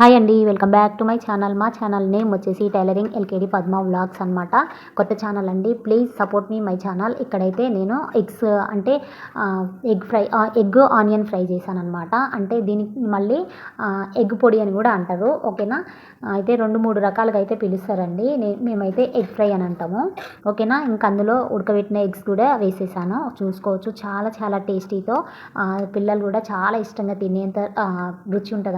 Hi అండి welcome back to my channel మా channel name వచ్చేసి టైలరింగ్ ఎల్కేడి పద్మ వ్లాగ్స్ అనమాట కొత్త ఛానల్ అండి. Please support me my channel ఇక్కడైతే నేను ఎగ్స్ అంటే egg fry egg onion fry చేశాను అనమాట అంటే దీనికి మళ్ళీ ఎగ్ పొడి అని కూడా అంటారు. ఓకేనా? అయితే రెండు మూడు రకాలుగా అయితే పిలుస్తారండి మేమైతే ఎగ్ ఫ్రై అని అంటాము. ఓకేనా? ఇంకా అందులో ఉడకబెట్టిన ఎగ్స్ కూడా వేసేసాను. చూసుకోవచ్చు. చాలా చాలా టేస్టీతో పిల్లలు కూడా చాలా ఇష్టంగా తినేంత రుచి ఉంటుంది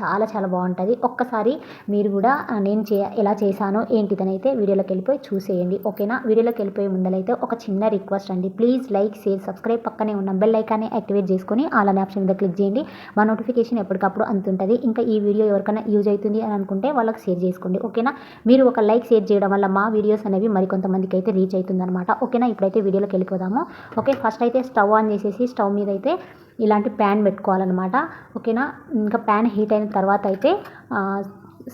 చాలా చాలా బాగుంటుంది. ఒక్కసారి మీరు కూడా నేను చే ఎలా చేశానో ఏంటిదని అయితే వీడియోలోకి వెళ్ళిపోయి చూసేయండి. ఓకేనా? వీడియోలోకి వెళ్ళిపోయే ముందలైతే ఒక చిన్న రిక్వెస్ట్ అండి. ప్లీజ్ లైక్ షేర్ సబ్స్క్రైబ్ పక్కనే ఉన్న బెల్ ఐకాన్ని యాక్టివేట్ చేసుకొని అలానే ఆప్షన్ మీద క్లిక్ చేయండి. మా నోటిఫికేషన్ ఎప్పటికప్పుడు అంతుంటుంది ఇంకా ఈ వీడియో ఎవరికైనా యూజ్ అవుతుంది అని అనుకుంటే వాళ్ళకి షేర్ చేసుకోండి. ఓకేనా? మీరు ఒక లైక్ షేర్ చేయడం వల్ల మా వీడియోస్ అనేవి మరికొంతమందికి అయితే రీచ్ అవుతుంది అనమాట ఓకేనా? ఇప్పుడైతే వీడియోలోకి వెళ్ళిపోదాము ఓకే? ఫస్ట్ అయితే స్టవ్ ఆన్ చేసేసి స్టవ్ మీద అయితే ఇలాంటి ప్యాన్ పెట్టుకోవాలన్నమాట. ఓకేనా? ఇంకా ప్యాన్ హీట్ అయిన తర్వాత అయితే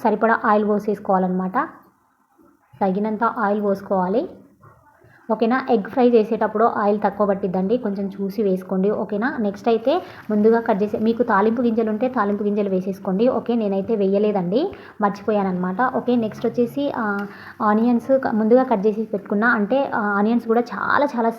సరిపడా ఆయిల్ పోసేసుకోవాలన్నమాట. తగినంత ఆయిల్ పోసుకోవాలి. ఓకేనా? ఎగ్ ఫ్రై చేసేటప్పుడు ఆయిల్ తక్కువ పట్టిద్దండి. కొంచెం చూసి వేసుకోండి. ఓకేనా? నెక్స్ట్ అయితే ముందుగా కట్ చేసే మీకు తాలింపు గింజలు ఉంటే తాలింపు గింజలు వేసేసుకోండి. ఓకే? నేనైతే వేయలేదండి. మర్చిపోయాను అనమాట ఓకే? నెక్స్ట్ వచ్చేసి ఆనియన్స్ ముందుగా కట్ చేసి పెట్టుకున్న అంటే ఆనియన్స్ కూడా చాలా చాలా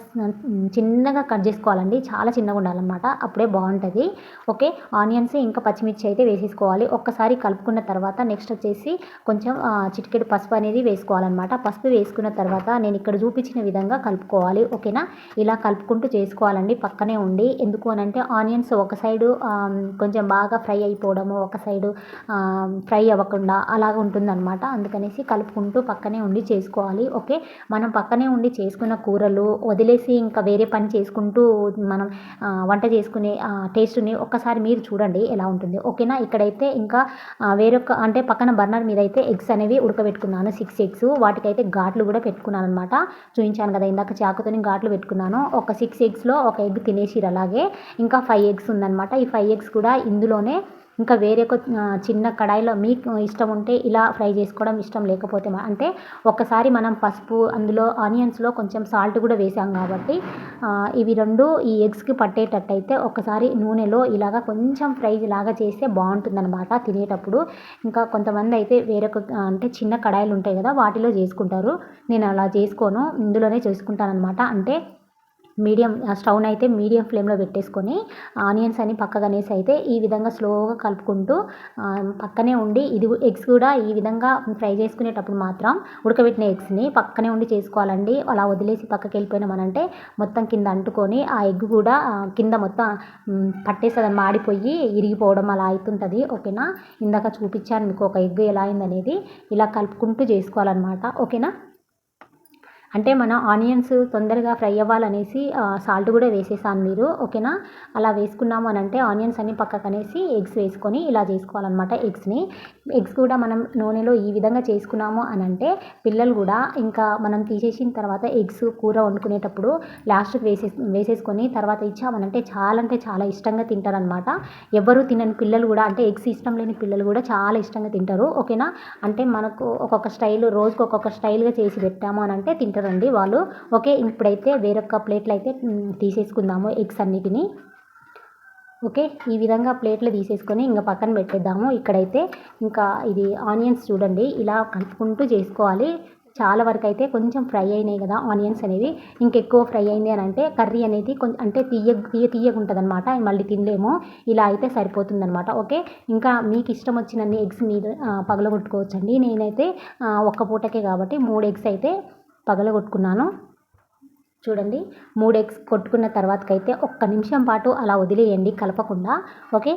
చిన్నగా కట్ చేసుకోవాలండి. చాలా చిన్నగా ఉండాలన్నమాట. అప్పుడే బాగుంటుంది. ఓకే? ఆనియన్స్ ఇంకా పచ్చిమిర్చి అయితే వేసేసుకోవాలి. ఒక్కసారి కలుపుకున్న తర్వాత నెక్స్ట్ వచ్చేసి కొంచెం చిటికెడు పసుపు అనేది వేసుకోవాలన్నమాట. పసుపు వేసుకున్న తర్వాత నేను ఇక్కడ చూపించిన విధంగా విధంగా కలుపుకోవాలి. ఓకేనా? ఇలా కలుపుకుంటూ చేసుకోవాలండి. పక్కనే ఉండి. ఎందుకు అని అంటే ఆనియన్స్ ఒక సైడు కొంచెం బాగా ఫ్రై అయిపోవడము ఒక సైడు ఫ్రై అవ్వకుండా అలాగ ఉంటుందన్నమాట. అందుకనేసి కలుపుకుంటూ పక్కనే ఉండి చేసుకోవాలి. ఓకే? మనం పక్కనే ఉండి చేసుకున్న కూరలు వదిలేసి ఇంకా వేరే పని చేసుకుంటూ మనం వంట చేసుకునే టేస్ట్ని ఒక్కసారి మీరు చూడండి ఎలా ఉంటుంది. ఓకేనా? ఇక్కడైతే ఇంకా వేరొక అంటే పక్కన బర్నర్ మీద అయితే ఎగ్స్ అనేవి ఉడకబెట్టుకున్నాను. Six eggs. వాటికైతే ఘాట్లు కూడా పెట్టుకున్నాను అనమాట చూపించాను చెప్పాను కదా ఇందాక చాకుతోని ఘాట్లు పెట్టుకున్నాను. ఒక సిక్స్ ఎగ్స్లో ఒక ఎగ్ తినేసిరు అలాగే. ఇంకా ఫైవ్ ఎగ్స్ ఉందనమాట ఈ ఫైవ్ ఎగ్స్ కూడా ఇందులోనే ఇంకా వేరే చిన్న కడాయిలో మీకు ఇష్టం ఉంటే ఇలా ఫ్రై చేసుకోవడం ఇష్టం లేకపోతే అంటే ఒకసారి మనం పసుపు అందులో ఆనియన్స్లో కొంచెం సాల్ట్ కూడా వేసాం కాబట్టి ఇవి రెండు ఈ ఎగ్స్కి పట్టేటట్టు అయితే ఒకసారి నూనెలో ఇలాగ కొంచెం ఫ్రై లాగా చేస్తే బాగుంటుందన్నమాట తినేటప్పుడు. ఇంకా కొంతమంది అయితే వేరొక అంటే చిన్న కడాయిలు ఉంటాయి కదా వాటిలో చేసుకుంటారు. నేను అలా చేసుకోను ఇందులోనే చేసుకుంటాను అనమాట అంటే మీడియం స్టవ్ని అయితే మీడియం ఫ్లేమ్లో పెట్టేసుకొని ఆనియన్స్ అని పక్కగానేసి అయితే ఈ విధంగా స్లోగా కలుపుకుంటూ పక్కనే ఉండి ఇది ఎగ్స్ కూడా ఈ విధంగా ఫ్రై చేసుకునేటప్పుడు మాత్రం ఉడకబెట్టిన ఎగ్స్ని పక్కనే ఉండి చేసుకోవాలండి. అలా వదిలేసి పక్కకి వెళ్ళిపోయినామనంటే మొత్తం కింద అంటుకొని ఆ ఎగ్ కూడా కింద మొత్తం పట్టేస్తుంది మాడిపోయి ఇరిగిపోవడం అలా అవుతుంటుంది ఓకేనా? ఇందాక చూపించాను మీకు ఒక ఎగ్ ఎలా అయిందనేది. ఇలా కలుపుకుంటూ చేసుకోవాలన్నమాట ఓకేనా? అంటే మన ఆనియన్స్ తొందరగా ఫ్రై అవ్వాలనేసి సాల్ట్ కూడా వేసేసాను మీరు ఓకేనా? అలా వేసుకున్నాము అని అంటే ఆనియన్స్ అన్ని పక్కకు అనేసి ఎగ్స్ వేసుకొని ఇలా చేసుకోవాలన్నమాట ఎగ్స్ని. ఎగ్స్ కూడా మనం నూనెలో ఈ విధంగా చేసుకున్నాము అని అంటే పిల్లలు కూడా ఇంకా మనం తీసేసిన తర్వాత ఎగ్స్ కూర వండుకునేటప్పుడు లాస్ట్కి వేసే వేసేసుకొని తర్వాత ఇచ్చామనంటే చాలా అంటే చాలా ఇష్టంగా తింటారనమాట ఎవరు తినని పిల్లలు కూడా అంటే ఎగ్స్ ఇష్టం లేని పిల్లలు కూడా చాలా ఇష్టంగా తింటారు ఓకేనా? అంటే మనకు ఒక్కొక్క స్టైల్ రోజుకు ఒక్కొక్క స్టైల్గా చేసి పెట్టాము అని అంటే తింటారు. తింటారండి వాళ్ళు. ఓకే ఇప్పుడైతే వేరొక ప్లేట్లు అయితే తీసేసుకుందాము ఎగ్స్ అన్నిటిని. ఓకే ఈ విధంగా ప్లేట్లు తీసేసుకొని ఇంకా పక్కన పెట్టేద్దాము. ఇక్కడైతే ఇంకా ఇది ఆనియన్స్ చూడండి ఇలా కలుపుకుంటూ చేసుకోవాలి. చాలా వరకు అయితే కొంచెం ఫ్రై అయినాయి కదా ఆనియన్స్ అనేవి. ఇంకెక్కువ ఫ్రై అయింది అని అంటే కర్రీ అనేది కొంచెం అంటే తీయ తీయ తీయగుంటుంది అనమాట మళ్ళీ తినలేము. ఇలా అయితే సరిపోతుంది అనమాట ఓకే ఇంకా మీకు ఇష్టం వచ్చినన్ని ఎగ్స్ మీద పగలగొట్టుకోవచ్చండి. నేనైతే ఒక్క పూటకే కాబట్టి మూడు ఎగ్స్ అయితే పగలగొట్టుకున్నాను. చూడండి మూడు ఎగ్స్ కొట్టుకున్న తర్వాతకైతే ఒక్క నిమిషం పాటు అలా వదిలేయండి కలపకుండా. ఓకే?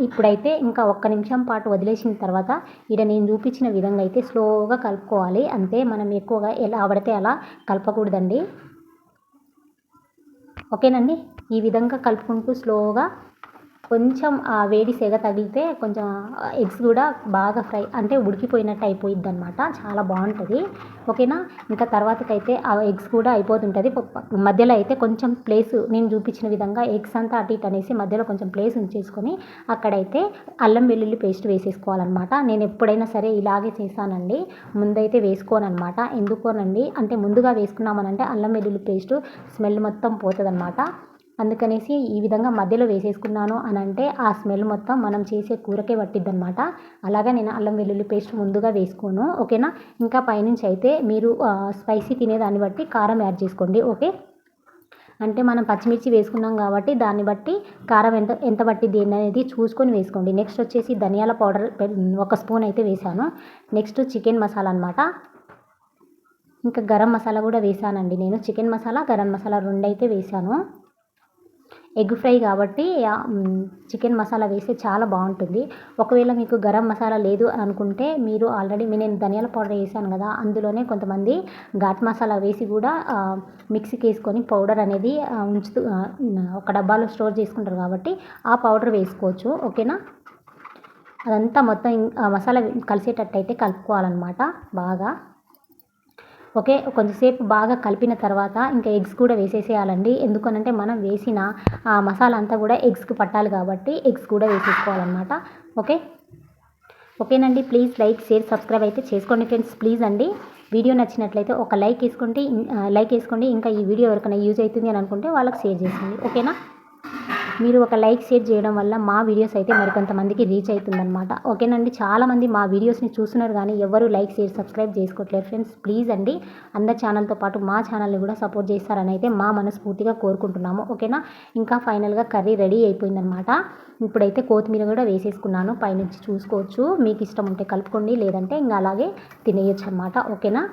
ఇప్పుడైతే ఇంకా ఒక్క నిమిషం పాటు వదిలేసిన తర్వాత ఇక్కడ నేను చూపించిన విధంగా అయితే స్లోగా కలుపుకోవాలి. అంతే మనం ఎక్కువగా ఎలా పడితే అలా కలపకూడదండి. ఓకేనండి? ఈ విధంగా కలుపుకుంటూ స్లోగా కొంచెం ఆ వేడి సెగ తగిలితే కొంచెం ఎగ్స్ కూడా బాగా ఫ్రై అంటే ఉడికిపోయినట్టు అయిపోయిద్ది అనమాట చాలా బాగుంటుంది. ఓకేనా? ఇంకా తర్వాతకైతే ఆ ఎగ్స్ కూడా అయిపోతుంటుంది. మధ్యలో అయితే కొంచెం ప్లేస్ నేను చూపించిన విధంగా ఎగ్స్ అంతా అటు ఇటు అనేసి మధ్యలో కొంచెం ప్లేస్ ఉంచేసుకొని అక్కడైతే అల్లం వెల్లుల్లి పేస్ట్ వేసేసుకోవాలన్నమాట. నేను ఎప్పుడైనా సరే ఇలాగే చేశానండి. ముందైతే వేసుకోనమాట ఎందుకోనండి? అంటే ముందుగా వేసుకున్నామనంటే అల్లం వెల్లుల్లి పేస్ట్ స్మెల్ మొత్తం పోతుంది అనమాట అందుకనేసి ఈ విధంగా మధ్యలో వేసేసుకున్నాను అని అంటే ఆ స్మెల్ మొత్తం మనం చేసే కూరకే పట్టిద్ది అనమాట అలాగా నేను అల్లం వెల్లుల్లి పేస్ట్ ముందుగా వేసుకోను ఓకేనా? ఇంకా పైనుంచి అయితే మీరు స్పైసీ తినేదాన్ని బట్టి కారం యాడ్ చేసుకోండి ఓకే? అంటే మనం పచ్చిమిర్చి వేసుకున్నాం కాబట్టి దాన్ని బట్టి కారం ఎంత ఎంత పట్టిద్ది అనేది చూసుకొని వేసుకోండి. నెక్స్ట్ వచ్చేసి ధనియాల పౌడర్ ఒక స్పూన్ అయితే వేసాను నెక్స్ట్ చికెన్ మసాలా అనమాట ఇంకా గరం మసాలా కూడా వేసానండి నేను. చికెన్ మసాలా గరం మసాలా రెండు అయితే వేసాను ఎగ్ ఫ్రై కాబట్టి చికెన్ మసాలా వేస్తే చాలా బాగుంటుంది. ఒకవేళ మీకు గరం మసాలా లేదు అనుకుంటే మీరు ఆల్రెడీ నేను ధనియాల పౌడర్ వేసాను కదా అందులోనే కొంతమంది ఘాట్ మసాలా వేసి కూడా మిక్సీకి వేసుకొని పౌడర్ అనేది ఉంచుతూ ఒక డబ్బాలో స్టోర్ చేసుకుంటారు కాబట్టి ఆ పౌడర్ వేసుకోవచ్చు ఓకేనా? అదంతా మొత్తం మసాలా కలిసేటట్టు అయితే కలుపుకోవాలన్నమాట బాగా. ఓకే కొంచెంసేపు బాగా కలిపిన తర్వాత ఇంకా ఎగ్స్ కూడా వేసేసేయాలండి. ఎందుకనంటే మనం వేసిన ఆ మసాలా అంతా కూడా ఎగ్స్కి పట్టాలి కాబట్టి ఎగ్స్ కూడా వేసేసుకోవాలన్నమాట. ఓకే? ఓకేనండి ప్లీజ్ లైక్ షేర్ సబ్స్క్రైబ్ అయితే చేసుకోండి ఫ్రెండ్స్ ప్లీజ్ అండి. వీడియో నచ్చినట్లయితే ఒక లైక్ వేసుకోండి లైక్ వేసుకోండి. ఇంకా ఈ వీడియో ఎవరికైనా యూజ్ అవుతుంది అని అనుకుంటే వాళ్ళకి షేర్ చేసింది ఓకేనా? మీరు ఒక లైక్ షేర్ చేయడం వల్ల మా వీడియోస్ అయితే మరికొంతమందికి రీచ్ అవుతుందన్నమాట. ఓకేనండి? చాలామంది మా వీడియోస్ని చూస్తున్నారు కానీ ఎవరు లైక్ షేర్ సబ్స్క్రైబ్ చేసుకోవట్లేదు ఫ్రెండ్స్. ప్లీజ్ అండి అందరి ఛానల్తో పాటు మా ఛానల్ని కూడా సపోర్ట్ చేస్తారని అయితే మా మనస్ఫూర్తిగా కోరుకుంటున్నాము. ఓకేనా? ఇంకా ఫైనల్గా కర్రీ రెడీ అయిపోయిందనమాట ఇప్పుడైతే కొత్తిమీర కూడా వేసేసుకున్నాను. పైనుంచి చూసుకోవచ్చు. మీకు ఇష్టం ఉంటే కలుపుకోండి లేదంటే ఇంకా అలాగే తినేయచ్చు అనమాట ఓకేనా?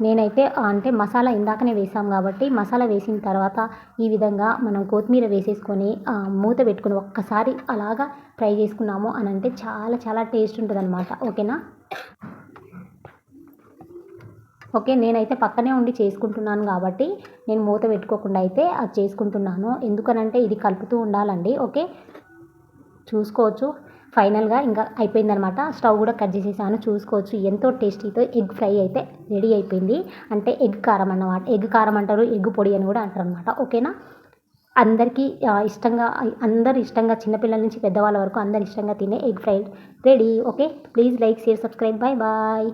నేనైతే అంటే మసాలా ఇందాకనే వేసాం కాబట్టి మసాలా వేసిన తర్వాత ఈ విధంగా మనం కొత్తిమీర వేసేసుకొని మూత పెట్టుకుని ఒక్కసారి అలాగా ఫ్రై చేసుకున్నాము అని అంటే చాలా చాలా టేస్ట్ ఉంటుంది అనమాట ఓకేనా? ఓకే నేనైతే పక్కనే ఉండి చేసుకుంటున్నాను కాబట్టి నేను మూత పెట్టుకోకుండా అయితే అది చేసుకుంటున్నాను. ఎందుకనంటే ఇది కలుపుతూ ఉండాలండి. ఓకే? చూసుకోవచ్చు. ఫైనల్గా ఇంకా అయిపోయిందనమాట స్టవ్ కూడా కట్ చేసేసాను. చూసుకోవచ్చు. ఎంతో టేస్టీతో ఎగ్ ఫ్రై అయితే రెడీ అయిపోయింది. అంటే ఎగ్ కారం అన్నమాట. ఎగ్ కారం అంటారు ఎగ్ పొడి అని కూడా అంటారు అనమాట ఓకేనా? అందరికీ ఇష్టంగా అందరు ఇష్టంగా చిన్నపిల్లల నుంచి పెద్దవాళ్ళ వరకు అందరు ఇష్టంగా తినే egg fry ready. Okay? Please like share subscribe. Bye bye.